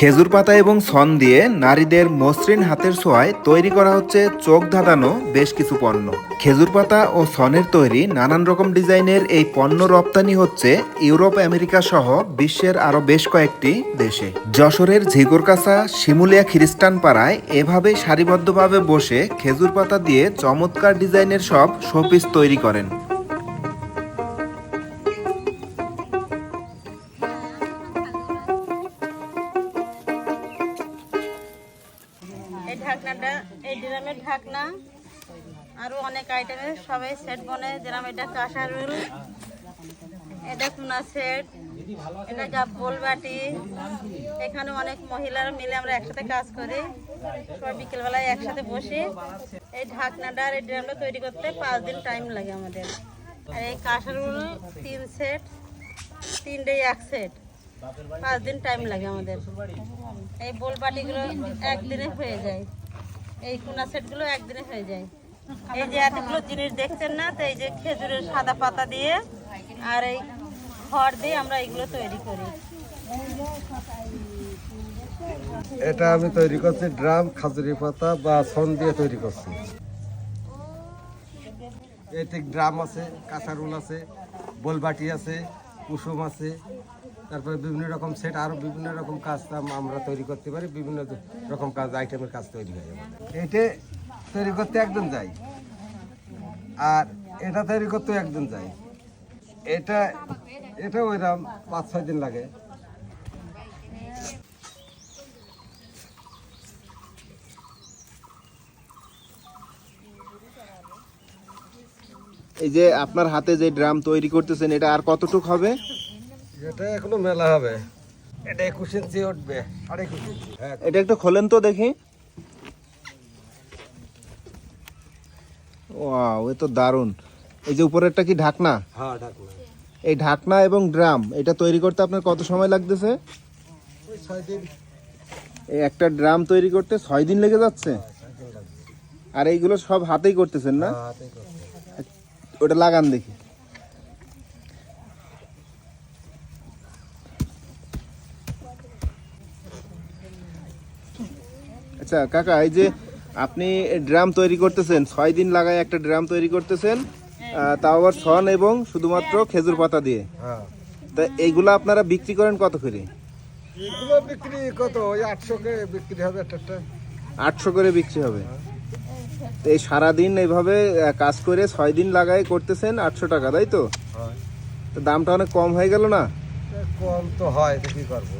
খেজুর পাতা এবং সন দিয়ে নারীদের মসৃণ হাতের ছোঁয়ায় তৈরি করা হচ্ছে চোখ ধাঁধানো বেশ কিছু পণ্য। খেজুর পাতা ও সনের তৈরি নানান রকম ডিজাইনের এই পণ্য রপ্তানি হচ্ছে ইউরোপ, আমেরিকা সহ বিশ্বের আরও বেশ কয়েকটি দেশে। যশোরের ঝিগরকাছা শিমুলিয়া খ্রিস্টান পাড়ায় এভাবে সারিবদ্ধভাবে বসে খেজুর পাতা দিয়ে চমৎকার ডিজাইনের সব শোপিস তৈরি করেন। ঢাকনাটা, এই ড্রামের ঢাকনা, আরও অনেক আইটেমের সবাই সেট বনে যেরকম এটা কাঁসার রুল এটা কুনা সেট এটা গাব্বল বাটি। এখানে অনেক মহিলারা মিলে আমরা একসাথে কাজ করি। সবাই বিকেলবেলায় একসাথে বসি। এই ঢাকনাটা আর এই ড্রামটা তৈরি করতে পাঁচ দিন টাইম লাগে আমাদের। আর এই কাঁসার রুল তিন সেট তিনটে এক সেট পাঁচ দিন টাইম লাগে আমাদের। এই বোল বাটিগুলো একদিনে হয়ে যায়। এই কোনা সেটগুলো একদিনে হয়ে যায়। এই যে এতগুলো জিনিস দেখছেন না, তো এই যে খেজুরের সাদা পাতা দিয়ে আর এই খড় দিয়ে আমরা এগুলো তৈরি করি। এটা আমি তৈরি করছি ড্রাম, খাজুরি পাতা বা সন দিয়ে তৈরি করছি। এতে ড্রাম আছে, কাঁচা রোল আছে, বোলবাটি আছে, কুসুম আছে তারপরে বিভিন্ন রকম সেট আরও বিভিন্ন রকম কাজ আমরা তৈরি করতে পারি, বিভিন্ন রকম কাজ আইটেমের কাজ তৈরি হয়। এটা তৈরি করতে একজন যাই। আর এটা তৈরি করতে একজন যাই। এটা এটা ওইরকম পাঁচ ছয় দিন লাগে। এই যে আপনার হাতে যে ড্রাম তৈরি করতেছেন, এটা আর কতটুক হবে? এটা এখনও মেলা হবে। এটা একুশ ইঞ্চি উঠবে। আর একুশ ইঞ্চি। হ্যাঁ। এটা একটু খোলেন তো দেখি। ওয়াও এ তো দারুণ। এই যে উপরেরটা কি ঢাকনা? হ্যাঁ ঢাকনা। এই ঢাকনা এবং ড্রাম এটা তৈরি করতে আপনার কত সময় লাগতেছে? ছয় দিন। এই একটা ড্রাম তৈরি করতে ছয় দিন লেগে যাচ্ছে? আর এইগুলো সব হাতেই করতেছেন না? হ্যাঁ। ওটা লাগান দেখি। আচ্ছা কাকা এই যে আপনি ড্রাম তৈরি করতেছেন ছয় দিন লাগায় একটা ড্রাম তৈরি করতেছেন তাও আবার ছন এবং শুধুমাত্র খেজুর পাতা দিয়ে। হ্যাঁ। তা এইগুলো আপনারা বিক্রি করেন কত করে? এগুলো বিক্রি কত? ওই আটশো কে বিক্রি হবে একটা আটশো করে বিক্রি হবে। তো এই সারাদিন এইভাবে কাজ করে ছয় দিন লাগায় করতেছেন আটশো টাকা তাই তো? দামটা অনেক কম হয়ে গেল না? কম তো হয় কি করব